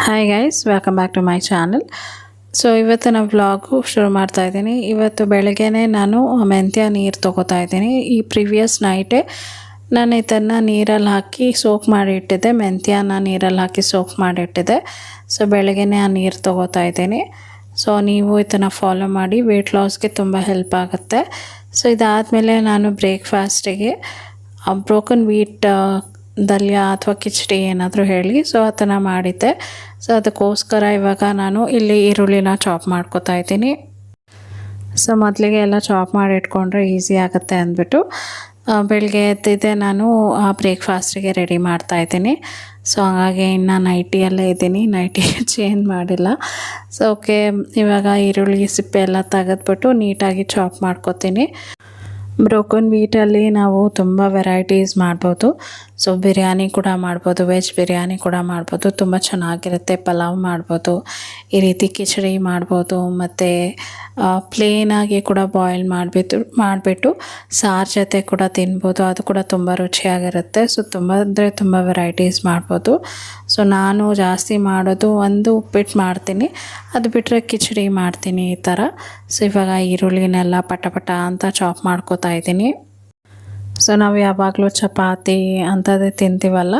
Hi guys welcome back to my channel so ಇವತ್ತು ನಾನು vlog ಶುರು ಮಾಡ್ತಾ ಇದ್ದೀನಿ. ಇವತ್ತು ಬೆಳಗ್ಗೆನೇ ನಾನು ಮೆಂತ್ಯ ನೀರು ತೊಗೋತಾ ಇದ್ದೀನಿ. ಈ ಪ್ರಿವಿಯಸ್ ನೈಟೇ ನಾನು ಇದನ್ನು ನೀರಲ್ಲಿ ಹಾಕಿ ಸೋಕ್ ಮಾಡಿ ಇಟ್ಟಿದ್ದೆ. ಮೆಂತ್ಯನ ನೀರಲ್ಲಿ ಹಾಕಿ ಸೋಕ್ ಮಾಡಿ ಇಟ್ಟಿದ್ದೆ. ಸೊ ಬೆಳಗ್ಗೆನೇ ಆ ನೀರು ತೊಗೋತಾ ಇದ್ದೀನಿ. ಸೊ ನೀವು ಇದನ್ನು ಫಾಲೋ ಮಾಡಿ. ವೆಯ್ಟ್ ಲಾಸ್ಗೆ ತುಂಬ ಹೆಲ್ಪ್ ಆಗುತ್ತೆ. ಸೊ ಇದಾದಮೇಲೆ ನಾನು ಬ್ರೇಕ್ಫಾಸ್ಟಿಗೆ ಬ್ರೋಕನ್ ವೀಟ್ ದಲ್ಯ ಅಥವಾ ಕಿಚಡಿ ಏನಾದರೂ ಹೇಳಿ. ಸೊ ಅದನ್ನು ಮಾಡಿದ್ದೆ. ಸೊ ಅದಕ್ಕೋಸ್ಕರ ಇವಾಗ ನಾನು ಇಲ್ಲಿ ಈರುಳ್ಳಿನ ಚಾಪ್ ಮಾಡ್ಕೋತಾ ಇದ್ದೀನಿ. ಸೊ ಮೊದಲಿಗೆ ಎಲ್ಲ ಚಾಪ್ ಮಾಡಿ ಇಟ್ಕೊಂಡ್ರೆ ಈಸಿ ಆಗುತ್ತೆ ಅಂದ್ಬಿಟ್ಟು ಬೆಳಗ್ಗೆ ಎದ್ದಿದ್ದೆ ನಾನು ಬ್ರೇಕ್ಫಾಸ್ಟಿಗೆ ರೆಡಿ ಮಾಡ್ತಾ ಇದ್ದೀನಿ. ಸೊ ಹಾಗಾಗಿ ಇನ್ನು ನೈಟಿಯಲ್ಲೇ ಇದ್ದೀನಿ. ನೈಟಿ ಚೇಂಜ್ ಮಾಡಿಲ್ಲ. ಸೊ ಓಕೆ ಇವಾಗ ಈರುಳ್ಳಿ ಸಿಪ್ಪೆ ಎಲ್ಲ ತೆಗೆದ್ಬಿಟ್ಟು ನೀಟಾಗಿ ಚಾಪ್ ಮಾಡ್ಕೋತೀನಿ. ಬ್ರೋಕನ್ ವೀಟಲ್ಲಿ ನಾವು ತುಂಬ ವೆರೈಟೀಸ್ ಮಾಡ್ಬೋದು. ಸೊ ಬಿರಿಯಾನಿ ಕೂಡ ಮಾಡ್ಬೋದು ವೆಜ್ ಬಿರಿಯಾನಿ ಕೂಡ ಮಾಡ್ಬೋದು, ತುಂಬ ಚೆನ್ನಾಗಿರುತ್ತೆ, ಪಲಾವ್ ಮಾಡ್ಬೋದು. ಈ ರೀತಿ ಕಿಚಡಿ ಮಾಡ್ಬೋದು, ಮತ್ತು ಪ್ಲೇನಾಗಿ ಕೂಡ ಬಾಯ್ಲ್ ಮಾಡಿಬಿಟ್ಟು ಮಾಡಿಬಿಟ್ಟು ಸಾರು ಜೊತೆ ಕೂಡ ತಿನ್ಬೋದು. ಅದು ಕೂಡ ತುಂಬ ರುಚಿಯಾಗಿರುತ್ತೆ. ಸೊ ತುಂಬ ಅಂದರೆ ತುಂಬ ವೆರೈಟೀಸ್ ಮಾಡ್ಬೋದು. ಸೊ ನಾನು ಜಾಸ್ತಿ ಮಾಡೋದು ಒಂದು ಉಪ್ಪಿಟ್ಟು ಮಾಡ್ತೀನಿ. ಅದು ಬಿಟ್ಟರೆ ಕಿಚಡಿ ಮಾಡ್ತೀನಿ ಈ ಥರ. ಸೊ ಇವಾಗ ಈರುಳ್ಳಿನೆಲ್ಲ ಪಟ ಪಟ ಅಂತ ಚಾಪ್ ಮಾಡ್ಕೋತಾ ಇದ್ದೀನಿ. ಸೊ ನಾವು ಯಾವಾಗಲೂ ಚಪಾತಿ ಅಂಥದ್ದೇ ತಿಂತೀವಲ್ಲ.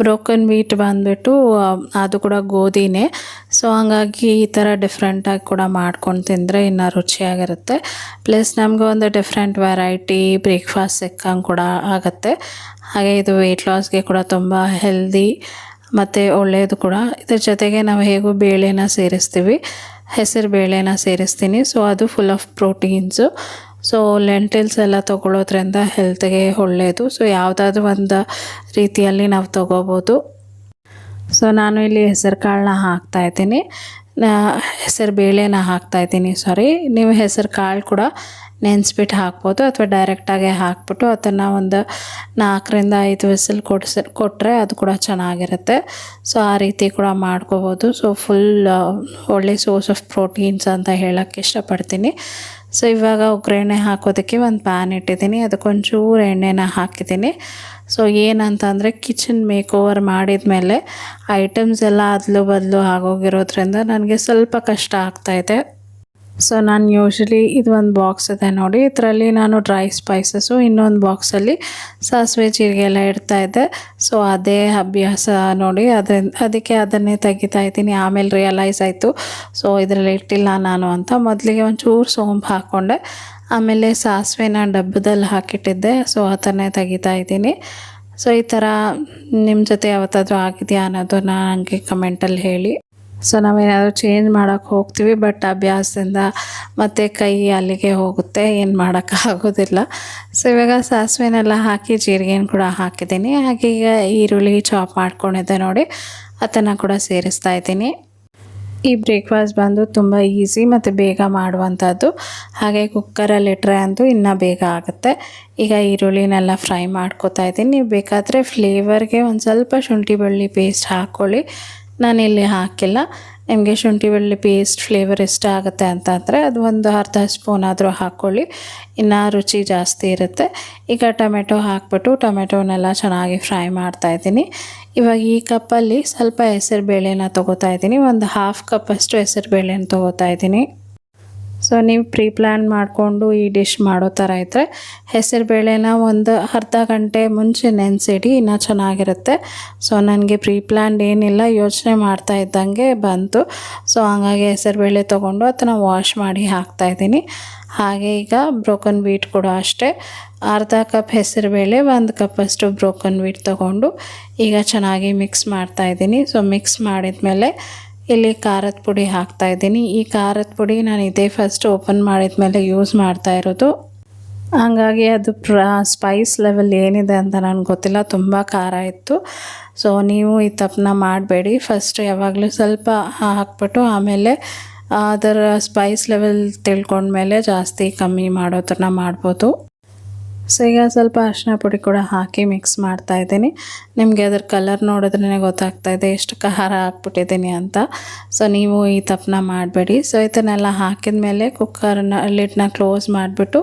ಬ್ರೋಕನ್ ವೀಟ್ ಬಂದುಬಿಟ್ಟು ಅದು ಕೂಡ ಗೋಧಿನೇ. ಸೊ ಹಾಗಾಗಿ ಈ ಥರ ಡಿಫ್ರೆಂಟಾಗಿ ಕೂಡ ಮಾಡ್ಕೊಂಡು ತಿಂದರೆ ಇನ್ನೂ ರುಚಿಯಾಗಿರುತ್ತೆ. ಪ್ಲಸ್ ನಮಗೊಂದು ಒಂದು ಡಿಫ್ರೆಂಟ್ ವೆರೈಟಿ ಬ್ರೇಕ್ಫಾಸ್ಟ್ ಸಿಕ್ಕಂಗೆ ಕೂಡ ಆಗುತ್ತೆ. ಹಾಗೆ ಇದು ವೆಯ್ಟ್ ಲಾಸ್ಗೆ ಕೂಡ ತುಂಬ ಹೆಲ್ದಿ ಮತ್ತು ಒಳ್ಳೆಯದು ಕೂಡ. ಇದ್ರ ಜೊತೆಗೆ ನಾವು ಹೇಗೂ ಬೇಳೆನ ಸೇರಿಸ್ತೀವಿ. ಹೆಸರು ಬೇಳೆನ ಸೇರಿಸ್ತೀನಿ. ಸೊ ಅದು full of proteins so lentils ಎಲ್ಲ ತೊಗೊಳೋದ್ರಿಂದ ಹೆಲ್ತ್ಗೆ ಒಳ್ಳೆಯದು ಸೊ ಯಾವುದಾದ್ರೂ ಒಂದು ರೀತಿಯಲ್ಲಿ ನಾವು ತೊಗೋಬೋದು. ಸೊ ನಾನು ಇಲ್ಲಿ ಹೆಸರು ಕಾಳನ್ನ ಹಾಕ್ತಾ ಇದ್ದೀನಿ. ಹೆಸರು ಬೇಳೆನ ಹಾಕ್ತಾ ಇದ್ದೀನಿ ಸಾರಿ ನೀವು ಹೆಸರು ಕಾಳು ಕೂಡ ನೆನೆಸ್ಬಿಟ್ಟು ಹಾಕ್ಬೋದು ಅಥವಾ ಡೈರೆಕ್ಟಾಗೆ ಹಾಕ್ಬಿಟ್ಟು ಅದನ್ನು ಒಂದು ನಾಲ್ಕರಿಂದ ಐದು ವಿಸಿಲ್ ಕೊಡಿಸಿ ಕೊಟ್ಟರೆ ಅದು ಕೂಡ ಚೆನ್ನಾಗಿರುತ್ತೆ. ಸೊ ಆ ರೀತಿ ಕೂಡ ಮಾಡ್ಕೋಬೋದು. ಸೊ ಫುಲ್ ಒಳ್ಳೆ ಸೋರ್ಸ್ ಆಫ್ ಪ್ರೋಟೀನ್ಸ್ ಅಂತ ಹೇಳೋಕ್ಕೆ ಇಷ್ಟಪಡ್ತೀನಿ. ಸೊ ಇವಾಗ ಒಗ್ಗರಣೆ ಹಾಕೋದಕ್ಕೆ ಒಂದು ಪ್ಯಾನ್ ಇಟ್ಟಿದ್ದೀನಿ. ಅದಕ್ಕೊಂಚೂರು ಎಣ್ಣೆನ ಹಾಕಿದ್ದೀನಿ. ಸೊ ಏನಂತಂದರೆ ಕಿಚನ್ ಮೇಕ್ ಓವರ್ ಮಾಡಿದ ಮೇಲೆ ಐಟಮ್ಸ್ ಎಲ್ಲ ಅದಲು ಬದಲು ಆಗೋಗಿರೋದ್ರಿಂದ ನನಗೆ ಸ್ವಲ್ಪ ಕಷ್ಟ ಆಗ್ತಾಯಿದೆ ಸೊ ನಾನು ಯೂಶ್ವಲಿ ಇದು ಒಂದು ಬಾಕ್ಸ್ ಇದೆ ನೋಡಿ. ಇದರಲ್ಲಿ ನಾನು ಡ್ರೈ ಸ್ಪೈಸಸ್ಸು ಇನ್ನೊಂದು ಬಾಕ್ಸಲ್ಲಿ ಸಾಸಿವೆ ಜೀರಿಗೆ ಎಲ್ಲ ಇಡ್ತಾ ಇದ್ದೆ. ಸೊ ಅದೇ ಅಭ್ಯಾಸ ನೋಡಿ. ಅದರಿಂದ ಅದಕ್ಕೆ ಅದನ್ನೇ ತೆಗಿತಾ ಇದ್ದೀನಿ. ಆಮೇಲೆ ರಿಯಲೈಸ್ ಆಯಿತು. ಸೊ ಇದರಲ್ಲಿ ಇಟ್ಟಿಲ್ಲ ನಾನು ಅಂತ. ಮೊದಲಿಗೆ ಒಂಚೂರು ಸೋಂಪು ಹಾಕ್ಕೊಂಡೆ ಆಮೇಲೆ ಸಾಸಿವೆನ ಡಬ್ಬದಲ್ಲಿ ಹಾಕಿಟ್ಟಿದ್ದೆ. ಸೊ ಅದನ್ನೇ ತೆಗಿತಾ ಇದ್ದೀನಿ. ಸೊ ಈ ಥರ ನಿಮ್ಮ ಜೊತೆ ಯಾವತ್ತಾದರೂ ಆಗಿದೆಯಾ ಅನ್ನೋದನ್ನ ನನಗೆ ಕಮೆಂಟಲ್ಲಿ ಹೇಳಿ. ಸೊ ನಾವೇನಾದರೂ ಚೇಂಜ್ ಮಾಡೋಕ್ಕೆ ಹೋಗ್ತೀವಿ ಬಟ್ ಅಭ್ಯಾಸದಿಂದ ಮತ್ತು ಕೈ ಅಲ್ಲಿಗೆ ಹೋಗುತ್ತೆ, ಏನು ಮಾಡೋಕ್ಕಾಗೋದಿಲ್ಲ ಸೊ ಇವಾಗ ಸಾಸಿವೆನೆಲ್ಲ ಹಾಕಿ, ಜೀರಿಗೆನ ಕೂಡ ಹಾಕಿದ್ದೀನಿ. ಹಾಗೆ ಈಗ ಈರುಳ್ಳಿ ಚಾಪ್ ಮಾಡ್ಕೊಂಡಿದ್ದೆ ನೋಡಿ, ಅದನ್ನು ಕೂಡ ಸೇರಿಸ್ತಾ ಇದ್ದೀನಿ. ಈ ಬ್ರೇಕ್ಫಾಸ್ಟ್ ಬಂದು ತುಂಬ ಈಸಿ ಮತ್ತು ಬೇಗ ಮಾಡುವಂಥದ್ದು. ಹಾಗೆ ಕುಕ್ಕರಲ್ಲಿ ಇಟ್ಟರೆ ಅಂತೂ ಇನ್ನೂ ಬೇಗ ಆಗುತ್ತೆ. ಈಗ ಈರುಳ್ಳಿನೆಲ್ಲ ಫ್ರೈ ಮಾಡ್ಕೋತಾ ಇದ್ದೀನಿ. ನೀವು ಬೇಕಾದರೆ ಫ್ಲೇವರ್ಗೆ ಒಂದು ಸ್ವಲ್ಪ ಶುಂಠಿ ಬೆಳ್ಳಿ ಪೇಸ್ಟ್ ಹಾಕ್ಕೊಳ್ಳಿ ನಾನಿಲ್ಲಿ ಹಾಕಿಲ್ಲ. ನಿಮಗೆ ಶುಂಠಿ ಬೆಳ್ಳಿ ಪೇಸ್ಟ್ ಫ್ಲೇವರ್ ಇಷ್ಟ ಆಗುತ್ತೆ ಅಂತಂದರೆ ಅದು ಒಂದು ಅರ್ಧ ಸ್ಪೂನ್ ಆದರೂ ಹಾಕ್ಕೊಳ್ಳಿ ಇನ್ನೂ ರುಚಿ ಜಾಸ್ತಿ ಇರುತ್ತೆ. ಈಗ ಟೊಮೆಟೊ ಹಾಕ್ಬಿಟ್ಟು ಟೊಮೆಟೊನೆಲ್ಲ ಚೆನ್ನಾಗಿ ಫ್ರೈ ಮಾಡ್ತಾ ಇದ್ದೀನಿ. ಇವಾಗ ಈ ಕಪ್ಪಲ್ಲಿ ಸ್ವಲ್ಪ ಹೆಸರು ಬೇಳೆನ ತೊಗೋತಾ ಇದ್ದೀನಿ. ಒಂದು ಹಾಫ್ ಕಪ್ಪಷ್ಟು ಹೆಸರು ಬೇಳೆನ ತೊಗೋತಾ ಇದ್ದೀನಿ. ಸೊ ನೀವು ಪ್ರೀ ಪ್ಲ್ಯಾನ್ ಮಾಡಿಕೊಂಡು ಈ ಡಿಶ್ ಮಾಡೋ ಥರ ಇದ್ದರೆ ಹೆಸರು ಬೇಳೆನ ಒಂದು ಅರ್ಧ ಗಂಟೆ ಮುಂಚೆ ನೆನೆಸಿಡಿ, ಇನ್ನೂ ಚೆನ್ನಾಗಿರುತ್ತೆ. ಸೊ ನನಗೆ ಪ್ರೀ ಪ್ಲ್ಯಾನ್ ಏನಿಲ್ಲ, ಯೋಚನೆ ಮಾಡ್ತಾ ಇದ್ದಂಗೆ ಬಂತು. ಸೊ ಹಂಗಾಗಿ ಹೆಸರು ಬೇಳೆ ತೊಗೊಂಡು ಅದನ್ನು ವಾಶ್ ಮಾಡಿ ಹಾಕ್ತಾಯಿದ್ದೀನಿ ಹಾಗೆ ಈಗ ಬ್ರೋಕನ್ ವೀಟ್ ಕೂಡ ಅಷ್ಟೇ. ಅರ್ಧ ಕಪ್ ಹೆಸರುಬೇಳೆ ಒಂದು ಕಪ್ಪಷ್ಟು ಬ್ರೋಕನ್ ವೀಟ್ ತೊಗೊಂಡು ಈಗ ಚೆನ್ನಾಗಿ ಮಿಕ್ಸ್ ಮಾಡ್ತಾಯಿದ್ದೀನಿ ಸೊ ಮಿಕ್ಸ್ ಮಾಡಿದ ಮೇಲೆ ಇಲ್ಲಿ ಖಾರದ ಪುಡಿ ಹಾಕ್ತಾ ಇದ್ದೀನಿ. ಈ ಖಾರದ ಪುಡಿ ನಾನು ಇದೇ ಫಸ್ಟ್ ಓಪನ್ ಮಾಡಿದ ಮೇಲೆ ಯೂಸ್ ಮಾಡ್ತಾ ಇರೋದು. ಹಾಗಾಗಿ ಅದು ಸ್ಪೈಸ್ ಲೆವೆಲ್ ಏನಿದೆ ಅಂತ ನನಗೆ ಗೊತ್ತಿಲ್ಲ. ತುಂಬ ಖಾರ ಇತ್ತು. ಸೊ ನೀವು ಈ ತಪ್ಪನ್ನ ಮಾಡಬೇಡಿ. ಫಸ್ಟ್ ಯಾವಾಗಲೂ ಸ್ವಲ್ಪ ಹಾಕ್ಬಿಟ್ಟು ಆಮೇಲೆ ಅದರ ಸ್ಪೈಸ್ ಲೆವೆಲ್ ತಿಳ್ಕೊಂಡ್ಮೇಲೆ ಜಾಸ್ತಿ ಕಮ್ಮಿ ಮಾಡೋದನ್ನ ಮಾಡ್ಬೋದು. ಸೊ ಈಗ ಸ್ವಲ್ಪ ಅರಿಶಿನ ಪುಡಿ ಕೂಡ ಹಾಕಿ ಮಿಕ್ಸ್ ಮಾಡ್ತಾ ಇದ್ದೀನಿ. ನಿಮಗೆ ಅದ್ರ ಕಲರ್ ನೋಡಿದ್ರೇ ಗೊತ್ತಾಗ್ತಾ ಇದೆ ಎಷ್ಟು ಖಾರ ಹಾಕ್ಬಿಟ್ಟಿದ್ದೀನಿ ಅಂತ. ಸೊ ನೀವು ಈ ತಪ್ಪನ್ನ ಮಾಡಬೇಡಿ. ಸೊ ಇದನ್ನೆಲ್ಲ ಹಾಕಿದ ಮೇಲೆ ಕುಕ್ಕರ್ನ ಲಿಡ್ನ ಕ್ಲೋಸ್ ಮಾಡಿಬಿಟ್ಟು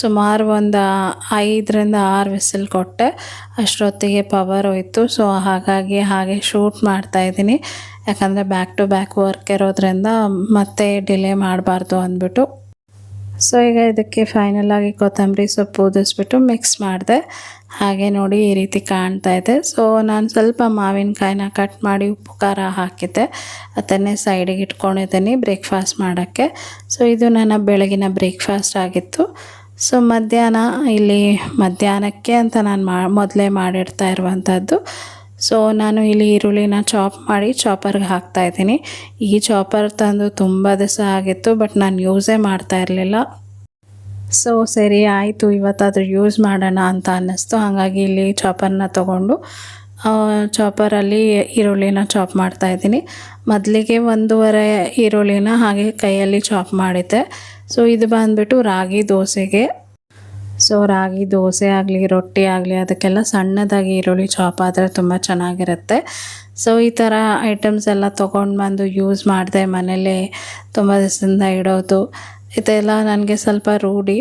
ಸುಮಾರು ಒಂದು ಐದರಿಂದ ಆರು ವಿಸಿಲ್ ಕೊಟ್ಟೆ. ಅಷ್ಟೊತ್ತಿಗೆ ಪವರ್ ಹೋಯಿತು. ಸೊ ಹಾಗಾಗಿ ಹಾಗೆ ಶೂಟ್ ಮಾಡ್ತಾ ಇದ್ದೀನಿ. ಯಾಕಂದರೆ ಬ್ಯಾಕ್ ಟು ಬ್ಯಾಕ್ ವರ್ಕ್ ಇರೋದ್ರಿಂದ ಮತ್ತೆ ಡಿಲೇ ಮಾಡಬಾರ್ದು ಅಂದ್ಬಿಟ್ಟು. ಸೊ ಈಗ ಇದಕ್ಕೆ ಫೈನಲ್ ಕೊತ್ತಂಬರಿ ಸೊಪ್ಪು ಉದಿಸ್ಬಿಟ್ಟು ಮಿಕ್ಸ್ ಮಾಡಿದೆ. ಹಾಗೆ ನೋಡಿ ಈ ರೀತಿ ಕಾಣ್ತಾ ಇದೆ. ಸೊ ನಾನು ಸ್ವಲ್ಪ ಮಾವಿನಕಾಯಿನ ಕಟ್ ಮಾಡಿ ಉಪ್ಪು, ಖಾರ ಹಾಕಿದ್ದೆ. ಅದನ್ನೇ ಸೈಡಿಗೆ ಇಟ್ಕೊಂಡಿದ್ದೀನಿ ಬ್ರೇಕ್ಫಾಸ್ಟ್ ಮಾಡೋಕ್ಕೆ. ಸೊ ಇದು ನನ್ನ ಬೆಳಗಿನ ಬ್ರೇಕ್ಫಾಸ್ಟ್ ಆಗಿತ್ತು. ಸೊ ಮಧ್ಯಾಹ್ನ, ಇಲ್ಲಿ ಮಧ್ಯಾಹ್ನಕ್ಕೆ ಅಂತ ನಾನು ಮಾ, ಮೊದಲೇ ಮಾಡಿಡ್ತಾ ಇರುವಂಥದ್ದು ಸೊ ನಾನು ಇಲ್ಲಿ ಈರುಳ್ಳಿನ ಚಾಪ್ ಮಾಡಿ ಚಾಪರ್ಗೆ ಹಾಕ್ತಾ ಇದ್ದೀನಿ. ಈ ಚಾಪರ್ ತಂದು ತುಂಬ ದಿವಸ ಆಗಿತ್ತು ಬಟ್ ನಾನು ಯೂಸೇ ಮಾಡ್ತಾ ಇರಲಿಲ್ಲ. ಸೊ ಸರಿ, ಆಯಿತು, ಇವತ್ತಾದರೂ ಯೂಸ್ ಮಾಡೋಣ ಅಂತ ಅನ್ನಿಸ್ತು. ಹಾಗಾಗಿ ಇಲ್ಲಿ ಚಾಪರ್ನ ತೊಗೊಂಡು ಚಾಪರಲ್ಲಿ ಈರುಳ್ಳಿನ ಚಾಪ್ ಮಾಡ್ತಾ ಇದ್ದೀನಿ. ಮೊದಲಿಗೆ ಒಂದೂವರೆ ಈರುಳ್ಳಿನ ಹಾಗೆ ಕೈಯಲ್ಲಿ ಚಾಪ್ ಮಾಡಿದ್ದೆ. ಸೊ ಇದು ಬಂದುಬಿಟ್ಟು ರಾಗಿ ದೋಸೆಗೆ. ಸೊ ರಾಗಿ ದೋಸೆ ಆಗಲಿ, ರೊಟ್ಟಿ ಆಗಲಿ, ಅದಕ್ಕೆಲ್ಲ ಸಣ್ಣದಾಗಿ ಈರುಳ್ಳಿ ಚಾಪ್ ಆದರೆ ತುಂಬ ಚೆನ್ನಾಗಿರುತ್ತೆ. ಸೊ ಈ ಥರ ಐಟಮ್ಸ್ ಎಲ್ಲ ತೊಗೊಂಡು ಬಂದು ಯೂಸ್ ಮಾಡಿದೆ ಮನೇಲಿ ತುಂಬ ದಿವಸದಿಂದ ಇಡೋದು. ಇದೆಲ್ಲ ನನಗೆ ಸ್ವಲ್ಪ ರೂಢಿ.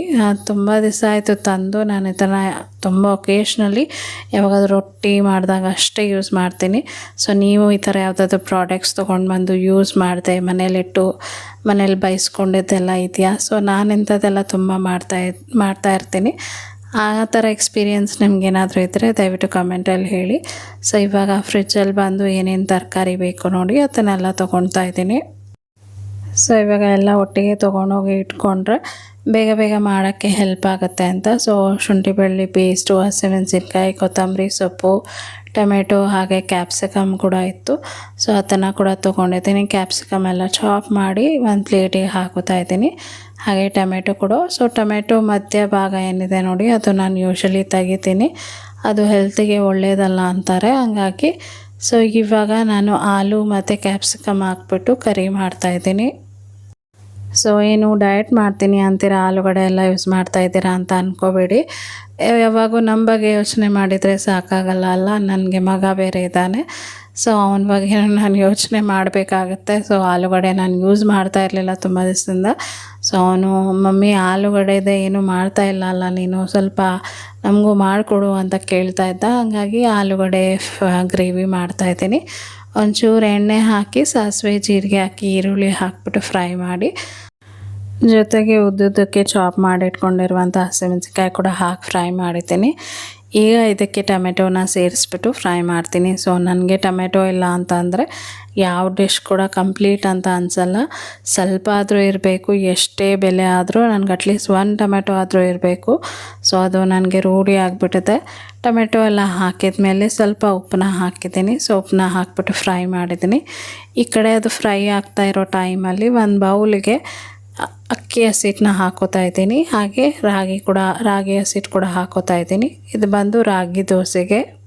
ತುಂಬ ದಿವಸ ಆಯಿತು ತಂದು. ನಾನು ಇದನ್ನು ತುಂಬ ಒಕೇಶ್ನಲ್ಲಿ ಯಾವಾಗಾದ್ರೂ ರೊಟ್ಟಿ ಮಾಡಿದಾಗ ಅಷ್ಟೇ ಯೂಸ್ ಮಾಡ್ತೀನಿ. ಸೊ ನೀವು ಈ ಥರ ಯಾವುದಾದ್ರು ಪ್ರಾಡಕ್ಟ್ಸ್ ತೊಗೊಂಡು ಬಂದು ಯೂಸ್ ಮಾಡಿದೆ, ಮನೇಲಿಟ್ಟು, ಮನೇಲಿ ಬೈಸ್ಕೊಂಡಿದ್ದೆಲ್ಲ ಇದೆಯಾ? ಸೊ ನಾನು ಇಂಥದ್ದೆಲ್ಲ ತುಂಬ ಮಾಡ್ತಾ ಮಾಡ್ತಾ ಇರ್ತೀನಿ. ಆ ಥರ ಎಕ್ಸ್ಪೀರಿಯೆನ್ಸ್ ನಿಮ್ಗೇನಾದರೂ ಇದ್ದರೆ ದಯವಿಟ್ಟು ಕಮೆಂಟಲ್ಲಿ ಹೇಳಿ. ಸೊ ಇವಾಗ ಫ್ರಿಜ್ಜಲ್ಲಿ ಬಂದು ಏನೇನು ತರಕಾರಿ ಬೇಕು ನೋಡಿ, ಅದನ್ನೆಲ್ಲ ತೊಗೊಳ್ತಾ ಇದ್ದೀನಿ. ಸೊ ಇವಾಗ ಎಲ್ಲ ಒಟ್ಟಿಗೆ ತೊಗೊಂಡೋಗಿ ಇಟ್ಕೊಂಡ್ರೆ ಬೇಗ ಬೇಗ ಮಾಡೋಕ್ಕೆ ಹೆಲ್ಪ್ ಆಗುತ್ತೆ ಅಂತ. ಸೊ ಶುಂಠಿ ಬೆಳ್ಳಿ ಪೇಸ್ಟು ಹಸಿಮೆಣಸಿನ್ಕಾಯಿ, ಕೊತ್ತಂಬರಿ ಸೊಪ್ಪು, ಟೊಮೆಟೊ ಹಾಗೆ ಕ್ಯಾಪ್ಸಿಕಮ್ ಕೂಡ ಇತ್ತು. ಸೊ ಅದನ್ನು ಕೂಡ ತೊಗೊಂಡಿದ್ದೀನಿ. ಕ್ಯಾಪ್ಸಿಕಮ್ ಎಲ್ಲ ಚಾಪ್ ಮಾಡಿ ಒಂದು ಪ್ಲೇಟಿಗೆ ಹಾಕೋತಾ ಇದ್ದೀನಿ. ಹಾಗೆ ಟೊಮೆಟೊ ಕೂಡ. ಸೊ ಟೊಮೆಟೊ ಮಧ್ಯ ಭಾಗ ಏನಿದೆ ನೋಡಿ, ಅದು ನಾನು ಯೂಶ್ವಲಿ ತೆಗಿತೀನಿ. ಅದು ಹೆಲ್ತಿಗೆ ಒಳ್ಳೆಯದಲ್ಲ ಅಂತಾರೆ. ಹಂಗಾಗಿ ಸೊ ಇವಾಗ ನಾನು ಆಲೂ ಮತ್ತು ಕ್ಯಾಪ್ಸಿಕಮ್ ಹಾಕ್ಬಿಟ್ಟು ಕರಿ ಮಾಡ್ತಾಯಿದ್ದೀನಿ ಸೊ ಏನು ಡಯಟ್ ಮಾಡ್ತೀನಿ ಅಂತೀರಾ? ಆಲೂಗಡೆ ಎಲ್ಲ ಯೂಸ್ ಮಾಡ್ತಾ ಇದ್ದೀರಾ ಅಂತ ಅಂದ್ಕೋಬೇಡಿ ಯಾವಾಗೂ ನಮ್ಮ ಬಗ್ಗೆ ಯೋಚನೆ ಮಾಡಿದರೆ ಸಾಕಾಗಲ್ಲ ಅಲ್ಲ? ನನಗೆ ಮಗ ಬೇರೆ ಇದ್ದಾನೆ. ಸೊ ಅವನ ಬಗ್ಗೆ ನಾನು ಯೋಚನೆ ಮಾಡಬೇಕಾಗತ್ತೆ. ಸೊ ಆಲೂಗಡೆ ನಾನು ಯೂಸ್ ಮಾಡ್ತಾ ಇರಲಿಲ್ಲ ತುಂಬ ದಿವಸದಿಂದ. ಸೊ ಅವನು, ಮಮ್ಮಿ ಆಲೂಗಡೆದೇ ಏನು ಮಾಡ್ತಾ ಇಲ್ಲ ಅಲ್ಲ ನೀನು? ಸ್ವಲ್ಪ ನಮಗೂ ಮಾಡಿಕೊಡು ಅಂತ ಕೇಳ್ತಾ ಇದ್ದ. ಹಾಗಾಗಿ ಆಲೂಗಡೆ ಗ್ರೇವಿ ಮಾಡ್ತಾಯಿದ್ದೀನಿ ಒಂಚೂರು ಎಣ್ಣೆ ಹಾಕಿ, ಸಾಸಿವೆ, ಜೀರಿಗೆ ಹಾಕಿ, ಈರುಳ್ಳಿ ಹಾಕ್ಬಿಟ್ಟು ಫ್ರೈ ಮಾಡಿ, ಜೊತೆಗೆ ಉದ್ದುದ್ದಕ್ಕೆ ಚಾಪ್ ಮಾಡಿಟ್ಕೊಂಡಿರುವಂಥ ಹಸಿಮೆಣಸಿಕಾಯಿ ಕೂಡ ಹಾಕಿ ಫ್ರೈ ಮಾಡಿದ್ದೀನಿ. ಈಗ ಇದಕ್ಕೆ ಟೊಮೆಟೊನ ಸೇರಿಸ್ಬಿಟ್ಟು ಫ್ರೈ ಮಾಡ್ತೀನಿ. ಸೊ ನನಗೆ ಟೊಮೆಟೊ ಇಲ್ಲ ಅಂತ ಅಂದರೆ ಯಾವ ಡಿಶ್ ಕೂಡ ಕಂಪ್ಲೀಟ್ ಅಂತ ಅನಿಸಲ್ಲ. ಸ್ವಲ್ಪ ಆದರೂ ಇರಬೇಕು, ಎಷ್ಟೇ ಬೆಲೆ ಆದರೂ, ನನಗೆ ಅಟ್ಲೀಸ್ಟ್ ಒನ್ ಟೊಮೆಟೊ ಆದರೂ ಇರಬೇಕು. ಸೊ ಅದು ನನಗೆ ರೂಢಿ ಆಗಿಬಿಟ್ಟಿದೆ ಟೊಮೆಟೊ ಎಲ್ಲ ಹಾಕಿದ ಮೇಲೆ ಸ್ವಲ್ಪ ಉಪ್ಪನ್ನ ಹಾಕಿದ್ದೀನಿ. ಸೊ ಉಪ್ಪನ್ನ ಹಾಕ್ಬಿಟ್ಟು ಫ್ರೈ ಮಾಡಿದ್ದೀನಿ. ಈ ಕಡೆ ಅದು ಫ್ರೈ ಆಗ್ತಾ ಇರೋ ಟೈಮಲ್ಲಿ ಒಂದು ಬೌಲಿಗೆ ಅಕ್ಕಿ ಹಸಿಟ್ಟನ್ನ ಹಾಕೋತಾ ಇದ್ದೀನಿ. ಹಾಗೆ ರಾಗಿ ಕೂಡ, ರಾಗಿ ಹಸಿಟ್ಟು ಕೂಡ ಹಾಕೋತಾ ಇದ್ದೀನಿ. ಇದು ಬಂದು ರಾಗಿ ದೋಸೆಗೆ.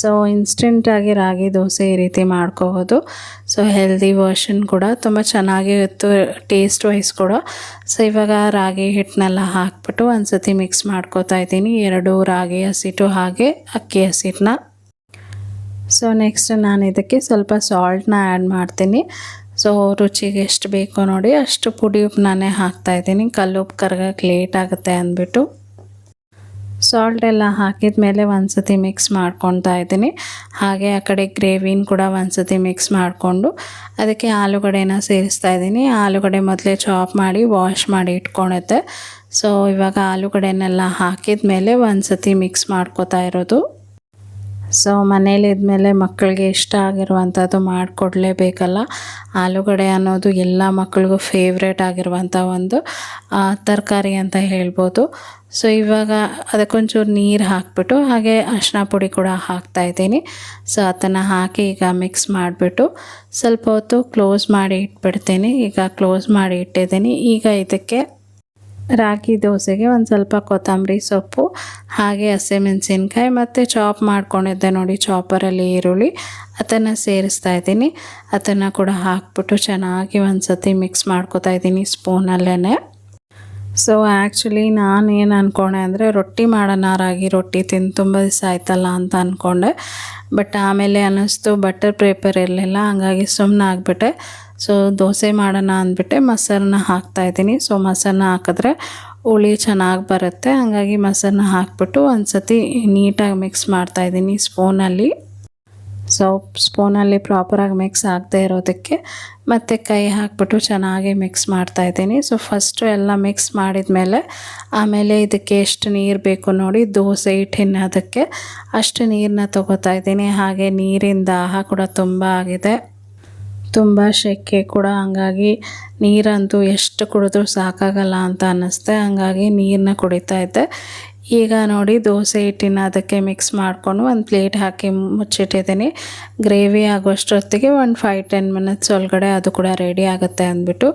ಸೊ ಇನ್ಸ್ಟೆಂಟಾಗಿ ರಾಗಿ ದೋಸೆ ಈ ರೀತಿ ಮಾಡ್ಕೋಬೋದು. ಸೊ ಹೆಲ್ದಿ ವರ್ಷನ್ ಕೂಡ ತುಂಬ ಚೆನ್ನಾಗಿ ಇತ್ತು ಟೇಸ್ಟ್ ವೈಸ್ ಕೂಡ. ಸೊ ಇವಾಗ ರಾಗಿ ಹಿಟ್ಟನ್ನೆಲ್ಲ ಹಾಕ್ಬಿಟ್ಟು ಒಂದು ಸತಿ ಮಿಕ್ಸ್ ಮಾಡ್ಕೋತಾ ಇದ್ದೀನಿ. ಎರಡು ರಾಗಿ ಹಸಿಟ್ಟು ಹಾಗೆ ಅಕ್ಕಿ ಹಸಿಟ್ಟನ್ನ ಸೊ ನೆಕ್ಸ್ಟ್ ನಾನು ಇದಕ್ಕೆ ಸ್ವಲ್ಪ ಸಾಲ್ಟ್ನ ಆ್ಯಡ್ ಮಾಡ್ತೀನಿ. ಸೊ ರುಚಿಗೆ ಎಷ್ಟು ಬೇಕೋ ನೋಡಿ ಅಷ್ಟು ಪುಡಿ ಉಪ್ಪು ನಾನೇ ಹಾಕ್ತಾಯಿದ್ದೀನಿ ಕಲ್ಲು ಉಪ್ಪು ಕರ್ಗಕ್ಕೆ ಲೇಟ್ ಆಗುತ್ತೆ ಅಂದ್ಬಿಟ್ಟು. ಸಾಲ್ಟ್ ಎಲ್ಲ ಹಾಕಿದ ಮೇಲೆ ಒಂದು ಸತಿ ಮಿಕ್ಸ್ ಮಾಡ್ಕೊತಾ ಇದ್ದೀನಿ. ಹಾಗೆ ಆ ಕಡೆ ಗ್ರೇವಿನ ಕೂಡ ಒಂದು ಸತಿ ಮಿಕ್ಸ್ ಮಾಡಿಕೊಂಡು ಅದಕ್ಕೆ ಆಲೂಗಡೆನ ಸೇರಿಸ್ತಾ ಇದ್ದೀನಿ. ಆಲೂಗಡೆ ಮೊದಲೇ ಚಾಪ್ ಮಾಡಿ ವಾಶ್ ಮಾಡಿ ಇಟ್ಕೊಂಡಿದ್ದೆ ಸೊ ಇವಾಗ ಆಲೂಗಡೆನೆಲ್ಲ ಹಾಕಿದ ಮೇಲೆ ಒಂದು ಸತಿ ಮಿಕ್ಸ್ ಮಾಡ್ಕೋತಾ ಇರೋದು. ಸೊ ಮನೇಲಿ ಇದ್ಮೇಲೆ ಮಕ್ಕಳಿಗೆ ಇಷ್ಟ ಆಗಿರುವಂಥದ್ದು ಮಾಡಿಕೊಡ್ಲೇಬೇಕಲ್ಲ. ಆಲೂಗಡ್ಡೆ ಅನ್ನೋದು ಎಲ್ಲ ಮಕ್ಕಳಿಗೂ ಫೇವ್ರೇಟ್ ಆಗಿರುವಂಥ ಒಂದು ತರಕಾರಿ ಅಂತ ಹೇಳ್ಬೋದು. ಸೊ ಇವಾಗ ಅದಕ್ಕೊಂಚೂರು ನೀರು ಹಾಕ್ಬಿಟ್ಟು ಹಾಗೆ ಅರಿಶಿನ ಪುಡಿ ಕೂಡ ಹಾಕ್ತಾಯಿದ್ದೀನಿ ಸೊ ಅದನ್ನು ಹಾಕಿ ಈಗ ಮಿಕ್ಸ್ ಮಾಡಿಬಿಟ್ಟು ಸ್ವಲ್ಪ ಹೊತ್ತು ಕ್ಲೋಸ್ ಮಾಡಿ ಇಟ್ಬಿಡ್ತೀನಿ. ಈಗ ಕ್ಲೋಸ್ ಮಾಡಿ ಇಟ್ಟಿದ್ದೀನಿ. ಈಗ ಇದಕ್ಕೆ ರಾಗಿ ದೋಸೆಗೆ ಒಂದು ಸ್ವಲ್ಪ ಕೊತ್ತಂಬರಿ ಸೊಪ್ಪು, ಹಾಗೆ ಹಸಿಮೆಣಸಿನ್ಕಾಯಿ ಮತ್ತು ಚಾಪ್ ಮಾಡ್ಕೊಂಡಿದ್ದೆ ನೋಡಿ ಚಾಪರಲ್ಲಿ ಈರುಳ್ಳಿ. ಅದನ್ನು ಸೇರಿಸ್ತಾ ಇದ್ದೀನಿ. ಅದನ್ನು ಕೂಡ ಹಾಕ್ಬಿಟ್ಟು ಚೆನ್ನಾಗಿ ಒಂದು ಸತಿ ಮಿಕ್ಸ್ ಮಾಡ್ಕೋತಾ ಇದ್ದೀನಿ ಸ್ಪೂನಲ್ಲೇ ಸೊ ಆ್ಯಕ್ಚುಲಿ ನಾನು ಏನು ಅಂದ್ಕೊಂಡೆ ಅಂದರೆ ರೊಟ್ಟಿ ಮಾಡೋಣ, ರಾಗಿ ರೊಟ್ಟಿ ತಿಂದು ತುಂಬ ದಿವಸ ಆಯ್ತಲ್ಲ ಅಂತ ಅಂದ್ಕೊಂಡೆ ಬಟ್ ಆಮೇಲೆ ಅನ್ನಿಸ್ತು ಬಟರ್ ಪೇಪರ್ ಇರಲಿಲ್ಲ, ಹಂಗಾಗಿ ಸುಮ್ಮನೆ ಆಗಿಬಿಟ್ಟೆ. ಸೊ ದೋಸೆ ಮಾಡೋಣ ಅಂದ್ಬಿಟ್ಟೆ, ಮೊಸರನ್ನ ಹಾಕ್ತಾಯಿದ್ದೀನಿ ಸೊ ಮೊಸರನ್ನ ಹಾಕಿದ್ರೆ ಹುಳಿ ಚೆನ್ನಾಗಿ ಬರುತ್ತೆ. ಹಂಗಾಗಿ ಮೊಸರನ್ನ ಹಾಕ್ಬಿಟ್ಟು ಒಂದು ಸತಿ ನೀಟಾಗಿ ಮಿಕ್ಸ್ ಮಾಡ್ತಾಯಿದ್ದೀನಿ ಸ್ಪೂನಲ್ಲಿ ಸೊ ಸ್ಪೂನಲ್ಲಿ ಪ್ರಾಪರಾಗಿ ಮಿಕ್ಸ್ ಆಗದೆ ಇರೋದಕ್ಕೆ ಮತ್ತು ಕೈ ಹಾಕ್ಬಿಟ್ಟು ಚೆನ್ನಾಗಿ ಮಿಕ್ಸ್ ಮಾಡ್ತಾಯಿದ್ದೀನಿ ಸೊ ಫಸ್ಟು ಎಲ್ಲ ಮಿಕ್ಸ್ ಮಾಡಿದ ಮೇಲೆ ಆಮೇಲೆ ಇದಕ್ಕೆ ಎಷ್ಟು ನೀರು ಬೇಕು ನೋಡಿ ದೋಸೆ ಹಿಟ್ಟಿನ ಅದಕ್ಕೆ ಅಷ್ಟು ನೀರನ್ನ ತೊಗೋತಾ ಇದ್ದೀನಿ. ಹಾಗೆ ನೀರಿನ ದಾಹ ಕೂಡ ತುಂಬ ಆಗಿದೆ. ತುಂಬ ಸೆಕೆ ಕೂಡ. ಹಂಗಾಗಿ ನೀರಂತೂ ಎಷ್ಟು ಕುಡಿದ್ರೂ ಸಾಕಾಗಲ್ಲ ಅಂತ ಅನ್ನಿಸ್ತೆ. ಹಂಗಾಗಿ ನೀರನ್ನ ಕುಡಿತಾ ಇದ್ದೆ. ಈಗ ನೋಡಿ ದೋಸೆ ಹಿಟ್ಟಿನ ಅದಕ್ಕೆ ಮಿಕ್ಸ್ ಮಾಡಿಕೊಂಡು ಒಂದು ಪ್ಲೇಟ್ ಹಾಕಿ ಮುಚ್ಚಿಟ್ಟಿದ್ದೀನಿ. ಗ್ರೇವಿ ಆಗೋಷ್ಟೊತ್ತಿಗೆ ಒಂದು ಫೈವ್ ಟೆನ್ ಮಿನಿಟ್ಸ್ ಒಳಗಡೆ ಅದು ಕೂಡ ರೆಡಿ ಆಗುತ್ತೆ ಅಂದ್ಬಿಟ್ಟು.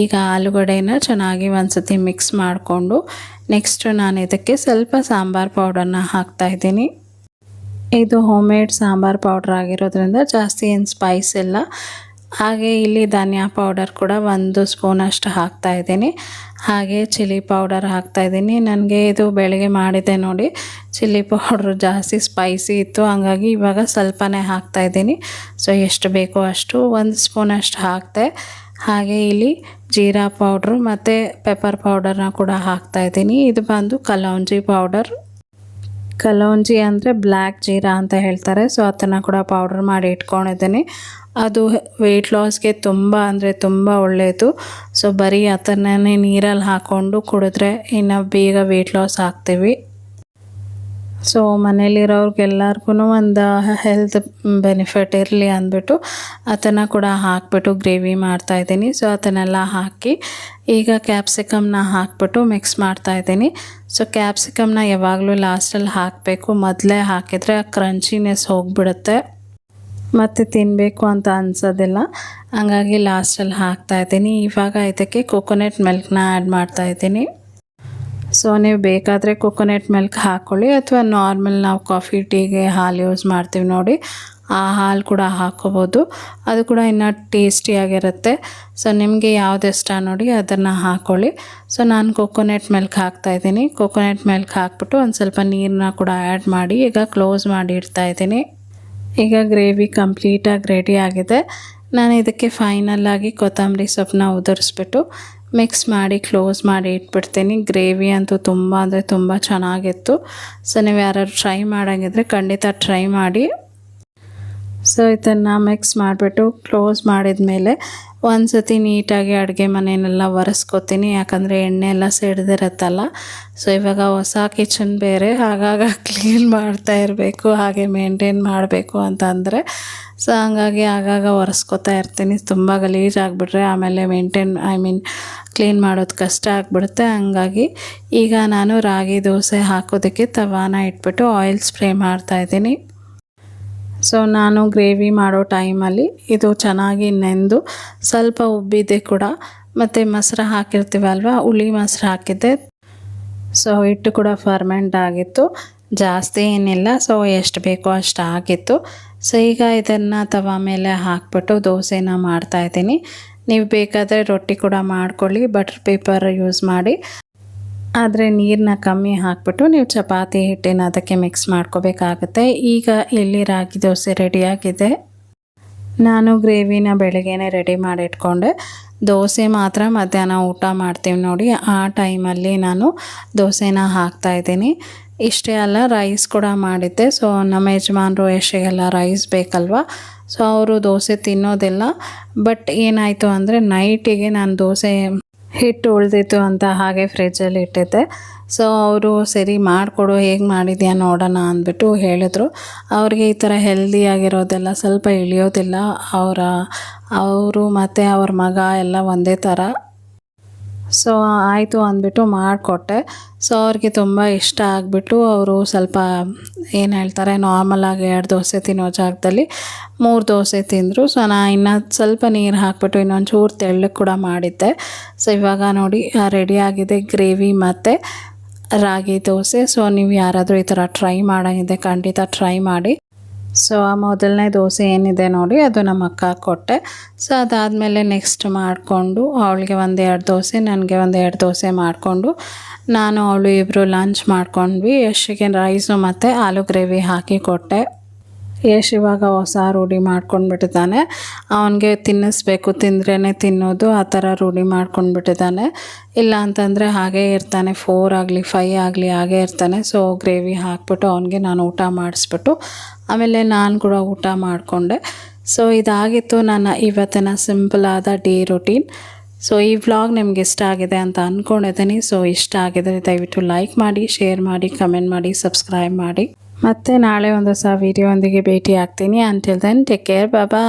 ಈಗ ಆಲೂಗಡ್ಡೆನ ಚೆನ್ನಾಗಿ ಒಂದು ಸತಿ ಮಿಕ್ಸ್ ಮಾಡಿಕೊಂಡು ನೆಕ್ಸ್ಟು ನಾನು ಇದಕ್ಕೆ ಸ್ವಲ್ಪ ಸಾಂಬಾರು ಪೌಡರ್ನ ಹಾಕ್ತಾಯಿದ್ದೀನಿ ಇದು ಹೋಮ್ ಮೇಡ್ ಸಾಂಬಾರು ಪೌಡ್ರ್ ಆಗಿರೋದ್ರಿಂದ ಜಾಸ್ತಿ ಏನು ಸ್ಪೈಸ್ ಇಲ್ಲ. ಹಾಗೆ ಇಲ್ಲಿ ಧನಿಯಾ ಪೌಡರ್ ಕೂಡ ಒಂದು ಸ್ಪೂನಷ್ಟು ಹಾಕ್ತಾ ಇದ್ದೀನಿ. ಹಾಗೆ ಚಿಲ್ಲಿ ಪೌಡರ್ ಹಾಕ್ತಾ ಇದ್ದೀನಿ. ನನಗೆ ಇದು ಬೆಳಗ್ಗೆ ಮಾಡಿದೆ ನೋಡಿ. ಚಿಲ್ಲಿ ಪೌಡ್ರ್ ಜಾಸ್ತಿ ಸ್ಪೈಸಿ ಇತ್ತು. ಹಾಗಾಗಿ ಇವಾಗ ಸ್ವಲ್ಪನೇ ಹಾಕ್ತಾ ಇದ್ದೀನಿ. ಸೊ ಎಷ್ಟು ಬೇಕೋ ಅಷ್ಟು ಒಂದು ಸ್ಪೂನ್ ಅಷ್ಟು ಹಾಕ್ತೆ ಹಾಗೆ ಇಲ್ಲಿ ಜೀರಾ ಪೌಡ್ರು ಮತ್ತು ಪೆಪ್ಪರ್ ಪೌಡರ್ನ ಕೂಡ ಹಾಕ್ತಾ ಇದ್ದೀನಿ. ಇದು ಬಂದು ಕಲೌಂಜಿ ಪೌಡರ್ ಕಲೌಂಜಿ ಅಂದರೆ ಬ್ಲ್ಯಾಕ್ ಜೀರಾ ಅಂತ ಹೇಳ್ತಾರೆ. ಸೊ ಅದನ್ನು ಕೂಡ ಪೌಡರ್ ಮಾಡಿ ಇಟ್ಕೊಂಡಿದ್ದೀನಿ. ಅದು ವೆಯ್ಟ್ ಲಾಸ್ಗೆ ತುಂಬ ಅಂದರೆ ತುಂಬ ಒಳ್ಳೆಯದು ಸೊ ಬರೀ ಅದನ್ನೇ ನೀರಲ್ಲಿ ಹಾಕ್ಕೊಂಡು ಕುಡಿದ್ರೆ ಇನ್ನು ಬೇಗ ವೆಯ್ಟ್ ಲಾಸ್ ಆಗ್ತೀವಿ. ಸೊ ಮನೇಲಿರೋರ್ಗೆಲ್ಲರಿಗೂ ಒಂದು ಹೆಲ್ತ್ ಬೆನಿಫಿಟ್ ಇರಲಿ ಅಂದ್ಬಿಟ್ಟು ಅದನ್ನು ಕೂಡ ಹಾಕ್ಬಿಟ್ಟು ಗ್ರೇವಿ ಮಾಡ್ತಾಯಿದ್ದೀನಿ ಸೊ ಅದನ್ನೆಲ್ಲ ಹಾಕಿ ಈಗ ಕ್ಯಾಪ್ಸಿಕಮ್ನ ಹಾಕ್ಬಿಟ್ಟು ಮಿಕ್ಸ್ ಮಾಡ್ತಾಯಿದ್ದೀನಿ ಸೊ ಕ್ಯಾಪ್ಸಿಕಮ್ನ ಯಾವಾಗಲೂ ಲಾಸ್ಟಲ್ಲಿ ಹಾಕಬೇಕು. ಮೊದಲೇ ಹಾಕಿದರೆ ಕ್ರಂಚಿನೆಸ್ ಹೋಗಿಬಿಡುತ್ತೆ. ಮತ್ತು ತಿನ್ನಬೇಕು ಅಂತ ಅನ್ಸೋದಿಲ್ಲ. ಹಂಗಾಗಿ ಲಾಸ್ಟಲ್ಲಿ ಹಾಕ್ತಾಯಿದ್ದೀನಿ ಇವಾಗ ಇದಕ್ಕೆ ಕೊಕೊನೆಟ್ ಮಿಲ್ಕ್ನ ಆ್ಯಡ್ ಮಾಡ್ತಾಯಿದ್ದೀನಿ ಸೊ ನೀವು ಬೇಕಾದರೆ ಕೊಕೊನೆಟ್ ಮಿಲ್ಕ್ ಹಾಕ್ಕೊಳ್ಳಿ ಅಥವಾ ನಾರ್ಮಲ್ ನಾವು ಕಾಫಿ ಟೀಗೆ ಹಾಲು ಯೂಸ್ ಮಾಡ್ತೀವಿ ನೋಡಿ. ಆ ಹಾಲು ಕೂಡ ಹಾಕ್ಕೋಬೋದು ಅದು ಕೂಡ ಇನ್ನೂ ಟೇಸ್ಟಿಯಾಗಿರುತ್ತೆ ಸೊ ನಿಮಗೆ ಯಾವ್ದು ಇಷ್ಟ ನೋಡಿ ಅದನ್ನು ಹಾಕ್ಕೊಳ್ಳಿ ಸೊ ನಾನು ಕೊಕೊನೆಟ್ ಮಿಲ್ಕ್ ಹಾಕ್ತಾಯಿದ್ದೀನಿ ಕೊಕೊನೆಟ್ ಮಿಲ್ಕ್ ಹಾಕ್ಬಿಟ್ಟು ಒಂದು ಸ್ವಲ್ಪ ನೀರನ್ನ ಕೂಡ ಆ್ಯಡ್ ಮಾಡಿ ಈಗ ಕ್ಲೋಸ್ ಮಾಡಿ ಇಡ್ತಾಯಿದ್ದೀನಿ ಈಗ ಗ್ರೇವಿ ಕಂಪ್ಲೀಟಾಗಿ ರೆಡಿ ಆಗಿದೆ. ನಾನು ಇದಕ್ಕೆ ಫೈನಲ್ಲಾಗಿ ಕೊತ್ತಂಬರಿ ಸೊಪ್ಪನ್ನ ಉದುರಿಸ್ಬಿಟ್ಟು ಮಿಕ್ಸ್ ಮಾಡಿ, ಕ್ಲೋಸ್ ಮಾಡಿ ಇಟ್ಬಿಡ್ತೀನಿ. ಗ್ರೇವಿ ಅಂತೂ ತುಂಬ ಅಂದರೆ ತುಂಬ ಚೆನ್ನಾಗಿತ್ತು. ಸೊ, ನೀವು ಯಾರು ಟ್ರೈ ಮಾಡೋಂಗಿದ್ರೆ ಖಂಡಿತ ಟ್ರೈ ಮಾಡಿ. ಸೊ ಇದನ್ನು ಮಿಕ್ಸ್ ಮಾಡಿಬಿಟ್ಟು ಕ್ಲೋಸ್ ಮಾಡಿದ ಮೇಲೆ ಒಂದು ಸತಿ ನೀಟಾಗಿ ಅಡುಗೆ ಮನೆಯನ್ನೆಲ್ಲ ಒರೆಸ್ಕೊತೀನಿ. ಯಾಕಂದರೆ ಎಣ್ಣೆ ಎಲ್ಲ ಸಿಡ್ದಿರತ್ತಲ್ಲ ಸೊ ಇವಾಗ ಹೊಸ ಕಿಚನ್ ಬೇರೆ. ಆಗಾಗ ಕ್ಲೀನ್ ಮಾಡ್ತಾ ಇರಬೇಕು. ಹಾಗೆ ಮೇಂಟೈನ್ ಮಾಡಬೇಕು ಅಂತಂದರೆ. ಸೊ ಹಂಗಾಗಿ ಆಗಾಗ ಒರೆಸ್ಕೊತಾ ಇರ್ತೀನಿ. ತುಂಬ ಗಲೀಜಾಗಿಬಿಟ್ರೆ ಆಮೇಲೆ ಮೇಂಟೈನ್ ಐ ಮೀನ್ ಕ್ಲೀನ್ ಮಾಡೋದು ಕಷ್ಟ ಆಗಿಬಿಡುತ್ತೆ. ಹಂಗಾಗಿ ಈಗ ನಾನು ರಾಗಿ ದೋಸೆ ಹಾಕೋದಕ್ಕೆ ತವಾನ ಇಟ್ಬಿಟ್ಟು ಆಯಿಲ್ ಸ್ಪ್ರೇ ಮಾಡ್ತಾಯಿದ್ದೀನಿ ಸೊ ನಾನು ಗ್ರೇವಿ ಮಾಡೋ ಟೈಮಲ್ಲಿ ಇದು ಚೆನ್ನಾಗಿ ನೆಂದು ಸ್ವಲ್ಪ ಉಬ್ಬಿದೆ ಕೂಡ. ಮತ್ತು ಮೊಸರು ಹಾಕಿರ್ತೀವಲ್ವ ಹುಳಿ ಮೊಸರು ಹಾಕಿದ್ದೆ. ಸೊ ಹಿಟ್ಟು ಕೂಡ ಫರ್ಮೆಂಟ್ ಆಗಿತ್ತು. ಜಾಸ್ತಿ ಏನಿಲ್ಲ. ಸೊ ಎಷ್ಟು ಬೇಕೋ ಅಷ್ಟು ಆಗಿತ್ತು. ಸೊ ಈಗ ಇದನ್ನು ತವ ಮೇಲೆ ಹಾಕ್ಬಿಟ್ಟು ದೋಸೆನ ಮಾಡ್ತಾಯಿದ್ದೀನಿ ನೀವು ಬೇಕಾದರೆ ರೊಟ್ಟಿ ಕೂಡ ಮಾಡ್ಕೊಳ್ಳಿ ಬಟರ್ ಪೇಪರ್ ಯೂಸ್ ಮಾಡಿ. ಆದರೆ ನೀರನ್ನ ಕಮ್ಮಿ ಹಾಕ್ಬಿಟ್ಟು ನೀವು ಚಪಾತಿ, ಹಿಟ್ಟಿನ ಅದಕ್ಕೆ ಮಿಕ್ಸ್ ಮಾಡ್ಕೋಬೇಕಾಗುತ್ತೆ. ಈಗ ಇಲ್ಲಿ ರಾಗಿ ದೋಸೆ ರೆಡಿಯಾಗಿದೆ ನಾನು ಗ್ರೇವಿನ ಬೆಳಗ್ಗೆನೇ ರೆಡಿ ಮಾಡಿಟ್ಕೊಂಡೆ. ದೋಸೆ ಮಾತ್ರ ಮಧ್ಯಾಹ್ನ ಊಟ ಮಾಡ್ತೀವಿ ನೋಡಿ. ಆ ಟೈಮಲ್ಲಿ ನಾನು ದೋಸೆನ ಹಾಕ್ತಾಯಿದ್ದೀನಿ ಇಷ್ಟೇ ಅಲ್ಲ ರೈಸ್ ಕೂಡ ಮಾಡಿದ್ದೆ. ಸೊ ನಮ್ಮ ಯಜಮಾನರು ಯಶೆಗೆಲ್ಲ ರೈಸ್ ಬೇಕಲ್ವ? ಸೊ ಅವರು ದೋಸೆ ತಿನ್ನೋದಿಲ್ಲ. ಬಟ್ ಏನಾಯಿತು ಅಂದರೆ ನೈಟಿಗೆ ನಾನು ದೋಸೆ ಹಿಟ್ಟು ಉಳಿದಿತ್ತು ಅಂತ ಹಾಗೆ ಫ್ರಿಜ್ಜಲ್ಲಿ ಇಟ್ಟಿದ್ದೆ. ಸೊ ಅವರು ಸರಿ ಮಾಡಿಕೊಡು, ಹೇಗೆ ಮಾಡಿದ್ಯಾ ನೋಡೋಣ ಅಂದ್ಬಿಟ್ಟು ಹೇಳಿದ್ರು. ಅವ್ರಿಗೆ ಈ ಥರ ಹೆಲ್ದಿಯಾಗಿರೋದೆಲ್ಲ ಸ್ವಲ್ಪ ಇಳಿಯೋದಿಲ್ಲ. ಅವರ, ಅವರು ಮತ್ತು ಅವ್ರ ಮಗ ಎಲ್ಲ ಒಂದೇ ಥರ ಸೊ, ಆಯಿತು ಅಂದ್ಬಿಟ್ಟು ಮಾಡಿಕೊಟ್ಟೆ. ಸೊ, ಅವ್ರಿಗೆ ತುಂಬ ಇಷ್ಟ ಆಗಿಬಿಟ್ಟು ಅವರು ಸ್ವಲ್ಪ ಏನು ಹೇಳ್ತಾರೆ ನಾರ್ಮಲಾಗಿ ಎರಡು ದೋಸೆ ತಿನ್ನೋ ಜಾಗದಲ್ಲಿ ಮೂರು ದೋಸೆ ತಿಂದರು. ಸೊ ನಾನು ಇನ್ನು ಸ್ವಲ್ಪ ನೀರು ಹಾಕ್ಬಿಟ್ಟು ಇನ್ನೊಂದು ಚೂರು ತೆಳ್ಳಗೆ ಕೂಡ ಮಾಡಿದ್ದೆ. ಸೊ, ಇವಾಗ ನೋಡಿ ರೆಡಿಯಾಗಿದೆ ಗ್ರೇವಿ ಮತ್ತು ರಾಗಿ ದೋಸೆ. ಸೊ, ನೀವು ಯಾರಾದರೂ ಈ ಥರ ಟ್ರೈ ಮಾಡೋಂಗಿದೆ ಖಂಡಿತ ಟ್ರೈ ಮಾಡಿ. ಸೊ ಆ ಮೊದಲನೇ ದೋಸೆ ಏನಿದೆ ನೋಡಿ, ಅದು ನಮ್ಮ ಅಕ್ಕ ಕೊಟ್ಟೆ. ಸೊ ಅದಾದಮೇಲೆ ನೆಕ್ಸ್ಟ್ ಮಾಡಿಕೊಂಡು ಅವಳಿಗೆ ಒಂದು ಎರಡು ದೋಸೆ, ನನಗೆ ಒಂದು ಎರಡು ದೋಸೆ ಮಾಡಿಕೊಂಡು ನಾನು, ಅವಳು ಇಬ್ಬರು ಲಂಚ್ ಮಾಡ್ಕೊಂಡ್ವಿ. ಯಶ್ಗೆ ರೈಸು ಮತ್ತು ಆಲೂ ಗ್ರೇವಿ ಹಾಕಿ ಕೊಟ್ಟೆ. ಯಶ್ ಇವಾಗ ಹೊಸ ರೂಢಿ ಮಾಡ್ಕೊಂಡ್ಬಿಟ್ಟಿದ್ದಾನೆ. ಅವನಿಗೆ ತಿನ್ನಿಸ್ಬೇಕು ತಿಂದ್ರೇ ತಿನ್ನೋದು, ಆ ಥರ ರೂಢಿ ಮಾಡ್ಕೊಂಡ್ಬಿಟ್ಟಿದ್ದಾನೆ. ಇಲ್ಲ ಅಂತಂದರೆ ಹಾಗೇ ಇರ್ತಾನೆ, ಫೋರ್ ಆಗಲಿ ಫೈ ಆಗಲಿ ಹಾಗೇ ಇರ್ತಾನೆ. ಸೊ, ಗ್ರೇವಿ ಹಾಕ್ಬಿಟ್ಟು ಅವನಿಗೆ ನಾನು ಊಟ ಮಾಡಿಸ್ಬಿಟ್ಟು, ಆಮೇಲೆ ನಾನು ಕೂಡ ಊಟ ಮಾಡಿಕೊಂಡೆ. ಸೊ, ಇದಾಗಿತ್ತು ನನ್ನ ಇವತ್ತಿನ ಸಿಂಪಲ್ ಆದ ಡೇ ರೊಟೀನ್. ಸೊ, ಈ ವ್ಲಾಗ್ ನಿಮ್ಗೆ ಇಷ್ಟ ಆಗಿದೆ ಅಂತ ಅಂದ್ಕೊಂಡಿದ್ದೀನಿ ಸೊ, ಇಷ್ಟ ಆಗಿದ್ರೆ ದಯವಿಟ್ಟು ಲೈಕ್ ಮಾಡಿ, ಶೇರ್ ಮಾಡಿ, ಕಮೆಂಟ್ ಮಾಡಿ, ಸಬ್ಸ್ಕ್ರೈಬ್ ಮಾಡಿ. ಮತ್ತೆ ನಾಳೆ ಒಂದು ಹೊಸ ವೀಡಿಯೋ ಒಂದಿಗೆ ಭೇಟಿ ಆಗ್ತೀನಿ ಅಂಟಿಲ್ ದೆನ್ ಟೇಕ್ ಕೇರ್ ಬಾಬಾ